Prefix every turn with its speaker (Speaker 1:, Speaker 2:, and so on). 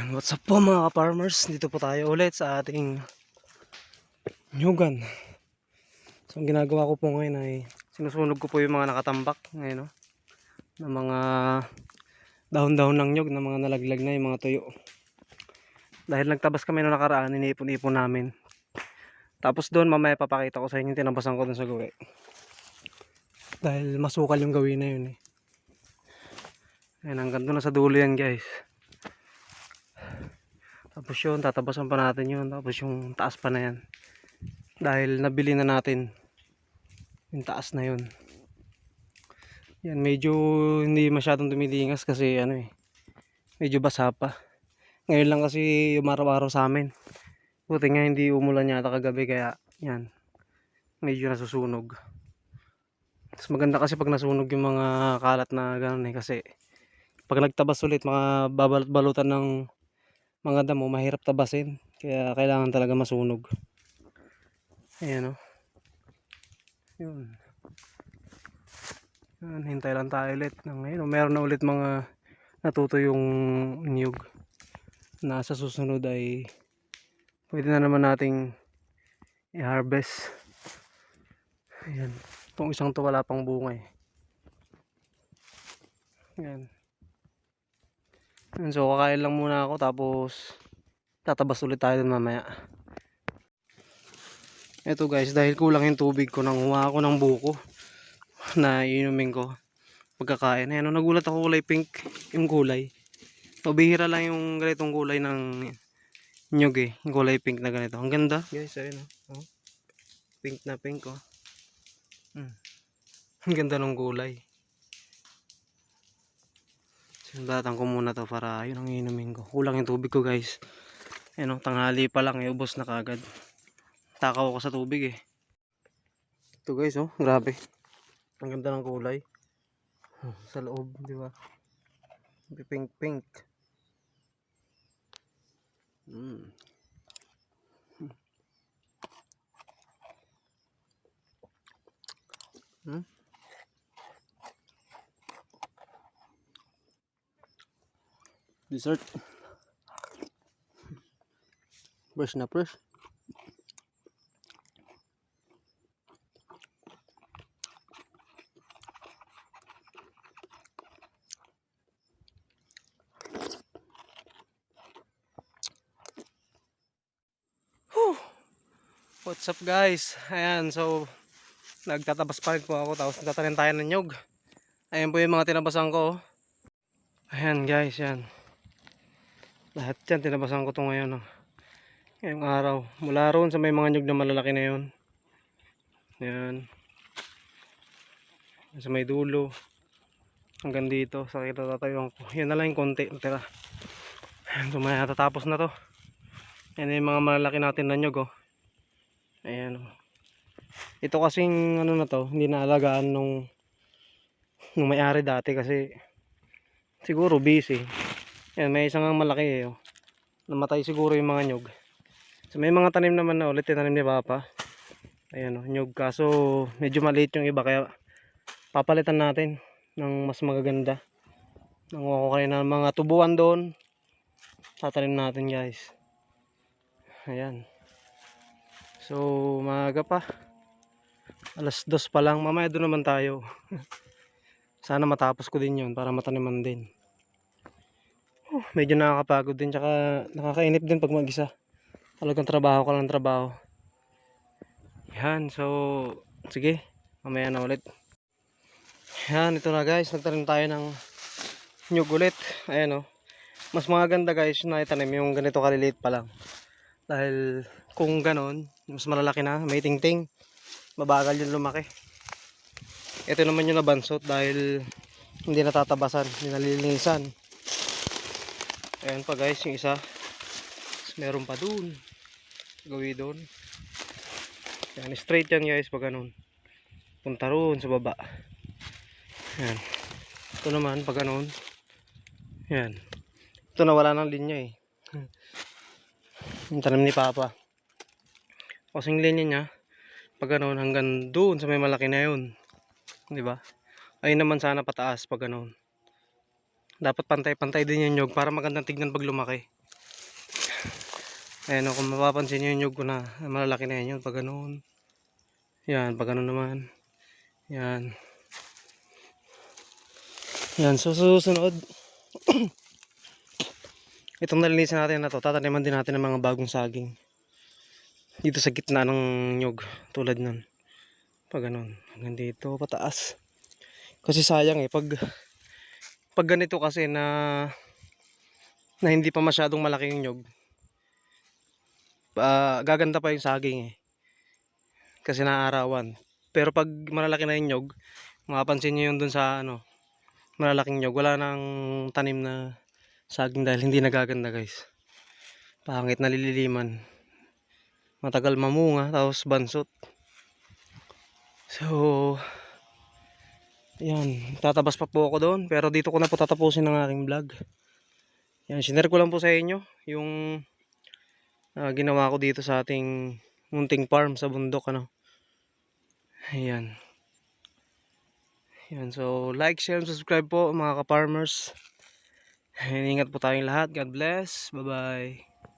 Speaker 1: And what's up po mga farmers Dito po tayo ulit sa ating nyugan. So ang ginagawa ko po ngayon ay sinusunog ko po yung mga nakatambak ngayon no? ng mga dahon-dahon ng nyug na mga nalaglag na yung mga tuyo. Dahil nagtabas kami noong nakaraan, inipon-ipon namin. Tapos doon mamaya papakita ko sa inyo tinabasan ko dun sa gawi. Dahil masukal yung gawin na yun eh. Ayan, hanggang doon na sa dulo yan guys. Tapos yun, tatabasan pa natin yun. Tapos yung taas pa na yan. Dahil nabili na natin yung taas na yun. Yan, medyo hindi masyadong dumilingas kasi ano eh. Medyo basa pa. Ngayon lang kasi yung araw-araw sa amin. Buti nga hindi umulan yata kagabi kaya yan. Medyo nasusunog. Mas maganda kasi pag nasunog yung mga kalat na gano'n eh kasi pag nagtabas ulit mga babalot-balutan ng mga damo mahirap tabasin. Kaya kailangan talaga masunog. Ayan o yun. Yun hintay lang tayo ulit ngayon. Meron na ulit mga natuto yung niyog. Na sa susunod ay pwede na naman nating i-harvest. Ayan. Itong isang to wala pang bunga eh. Ayan so kakain lang muna ako tapos tatabas ulit tayo dun mamaya. Ito guys, dahil kulang yung tubig ko, nanguha ako ng buko na inumin ko pagkakain. Ayan, nagulat ako kulay pink yung kulay. Mabihira lang yung ganitong kulay ng nyug eh. Yung kulay pink na ganito. Ang ganda guys, ayun oh. oh. Pink na pink oh. Hmm. Ang ganda ng kulay. Sundatan ko muna to para yun ang inumin ko. Kulang yung tubig ko guys. Ayun oh, tanghali pa lang eh, ubos na kagad. Takaw ako sa tubig eh. Ito guys oh, grabe. Ang ganda ng kulay. Hmm, Sa loob, di ba? Pink pink. Mm. Hmm. Dessert. Fresh na fresh. What's up guys? Ayan, so nagtatabas pa rin po ako tapos nagtatanim tayo ng nyog. Ayan po yung mga tinabasan ko. Ayan guys, yan. Lahat yan, tinabasan ko to ngayon. Oh. Ngayong araw. Mula roon sa may mga nyug na malalaki na yun. Yan. Sa may dulo. Hanggang dito. Sa kita ko. Yan na lang yung konti. Tira. So may tatapos na to. Yan yung mga malalaki natin na nyug. Oh. Ayan. Oh. Ito kasing ano na to. Hindi naalagaan nung nung may-ari dati kasi siguro busy. Yan, may isang ang malaki eh. Oh. Namatay siguro yung mga nyug. So may mga tanim naman na ulit tinanim ni Papa. Ayan oh, nyug. Kaso medyo maliit yung iba kaya papalitan natin ng mas magaganda. Nanguha ko kayo ng mga tubuan doon. Tatanim natin guys. Ayan. So maaga pa. Alas dos pa lang. Mamaya doon naman tayo. Sana matapos ko din yun para mataniman din. Medyo nakakapagod din tsaka nakakainip din pag mag-isa. Talagang trabaho ka lang trabaho. Yan, so sige, mamaya na ulit. Yan, ito na guys, nagtanim tayo ng nyug ulit. Ayan oh. Mas maganda guys na itanim yung ganito kaliliit pa lang. Dahil kung ganon, mas malalaki na, may tingting, mabagal yung lumaki. Ito naman yung nabansot dahil hindi natatabasan, hindi nalilinisan. Ayan pa guys, yung isa. Tapos meron pa dun. Gawi dun. Yan, straight yan guys pag ganun. Punta roon sa baba. Yan. Ito naman pag ganun. Yan. Ito na wala ng linya eh. Yung tanim ni Papa. Kasing linya niya, pag ganun hanggang doon sa may malaki na yun. Di ba? Ayun naman sana pataas pag ganun. Dapat pantay-pantay din yung nyog para magandang tignan pag lumaki. Ayan o, kung mapapansin nyo yung nyug ko na, malalaki na yan yun, pag ganun. Yan, pag ganun naman. Yan. Yan, so susunod. Itong nalinisan natin na to, tataniman din natin ng mga bagong saging. Dito sa gitna ng nyug, tulad nun. Pag ganun, hanggang dito, pataas. Kasi sayang eh, pag, pag ganito kasi na, na hindi pa masyadong malaki yung nyug, ah, gaganda pa yung saging eh. Kasi naaarawan. Pero pag malalaki na yung nyog, mapapansin nyo yun dun sa ano, malalaking nyog. Wala nang tanim na saging dahil hindi nagaganda guys. Pangit nalililiman. Matagal mamunga, tapos bansot. So, yan. Tatabas pa po ako doon. Pero dito ko na po tatapusin ang aking vlog. Yan, sinare ko lang po sa inyo yung ah, ginawa ko dito sa ating munting farm sa bundok ano. Ayan. Ayan, so like, share, and subscribe po mga ka-farmers. Ayan, Ingat po tayong lahat. God bless. Bye-bye.